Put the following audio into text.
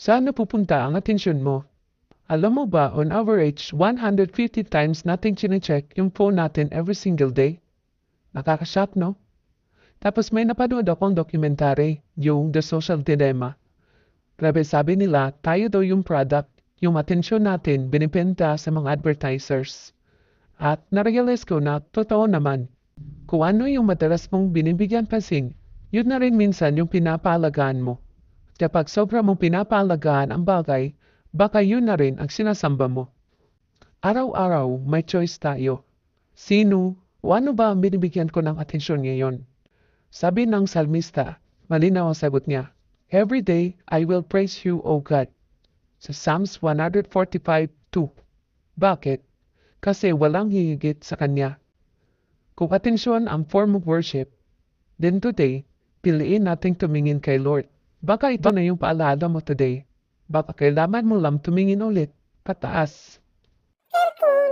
Saan napupunta ang atensyon mo? Alam mo ba, on average, 150 times nating chinecheck yung phone natin every single day? Nakakashock, no? Tapos may napanood akong documentary, yung The Social Dilemma. Grabe sabi nila, tayo daw yung product, yung atensyon natin binibenta sa mga advertisers. At narealize ko na totoo naman, kung ano yung madalas mong binibigyan pansin, yun na rin minsan yung pinapalagaan mo. Kapag sobra mong pinapalagaan ang bagay, baka yun na rin ang sinasamba mo. Araw-araw may choice tayo. Sino o ano ba ang binibigyan ko ng atensyon ngayon? Sabi ng salmista, malinaw ang sagot niya, Every day I will praise you, O God. Sa Psalms 145:2. Bakit? Kasi walang hihigit sa Kanya. Kung atensyon ang form of worship, then today, piliin nating tumingin kay Lord. Baka ito na yung paalala mo today. Baka kailangan mo lang tumingin ulit, pataas. Aircon.